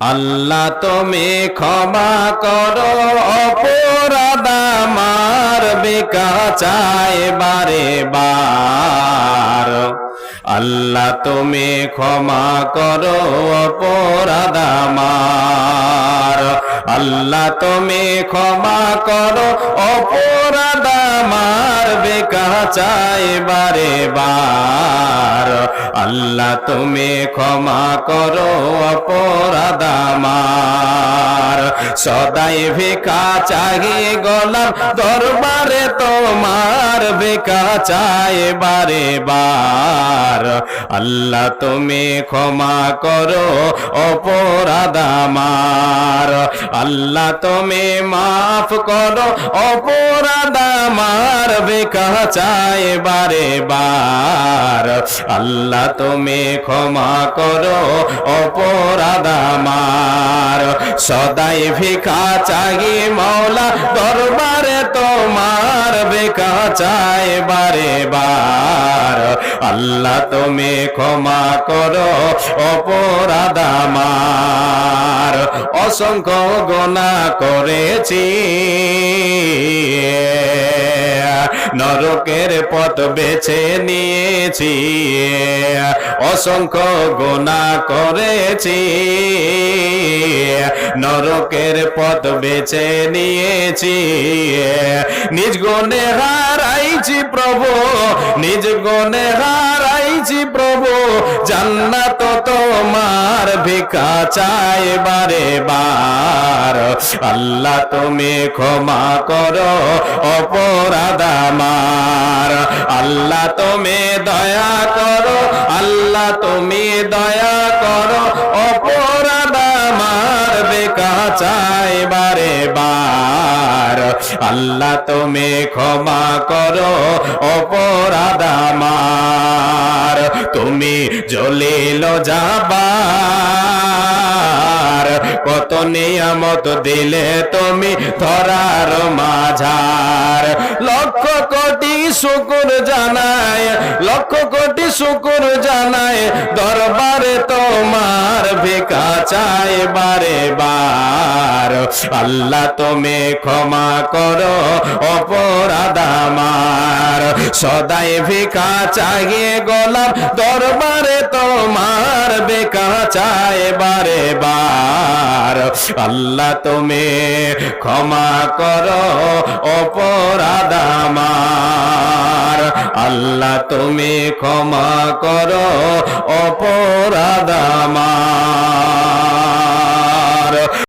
আল্লাহ তুমি ক্ষমা করো, অপরাধ আমার বেকা বারে বার। আল্লাহ তুমি ক্ষমা করো, অপরাধ আমার। আল্লাহ তুমি ক্ষমা করো, অপরাধ আমার চায় বারে। বার আল্লাহ, তুমি ক্ষমা করো, অপরাধ আমার। সদাই ভিকা চাহি গোলাম দরবারে তোমার বেকা চায় বারে বার। আল্লাহ, তুমি ক্ষমা করো, অপরাধ আমার। আল্লাহ, তুমি মাফ করো, অপরাধ আমার। বেকা চায় বারে বার? আল্লাহ তুমি ক্ষমা করো, অপরাধ আমার। সদাই ভিকা চাহি মৌলা দরবারে তোমার বেকা চায় বারে বার। আল্লাহ তুমি ক্ষমা করো, অপরাধ আমার। অসংখ্য গোনা করেছি। নরকের পথ বেছে নিয়েছি অসংখ্য গোনা করেছি। নরকের পথ বেছে নিয়েছি। নিজ গুণে হারাইছি প্রভু, নিজ গুণে হারাইছি প্রভু। জান্নাত তোমার ভিকা চাই বারে বার। আল্লাহ তুমি ক্ষমা করো, অপরাধ আমার। আল্লাহ তুমি দয়া করো, আল্লাহ তুমি দয়া করো বেকা চাই বারে বার। আল্লাহ তুমি ক্ষমা করো, অপরাধ আমার। তুমি জলিল যাবার। কত নিয়ামত দিলে তুমি ধরার মাঝার। লক্ষ কোটি শুকুর জানায়, লক্ষ কোটি শুকুর জানায়, দরবারে তোমার ভিকা চাই বারে বার। আল্লাহ তুমি ক্ষমা করো, অপরাধ আমার। সদাই ভিকা চাহিয়ে গোলাম দরবারে তোমার বেকা চাই বারে বার। আল্লাহ তুমি ক্ষমা করো, অপরাধ আমার। আল্লাহ তুমি ক্ষমা করো, অপরাধ আমার।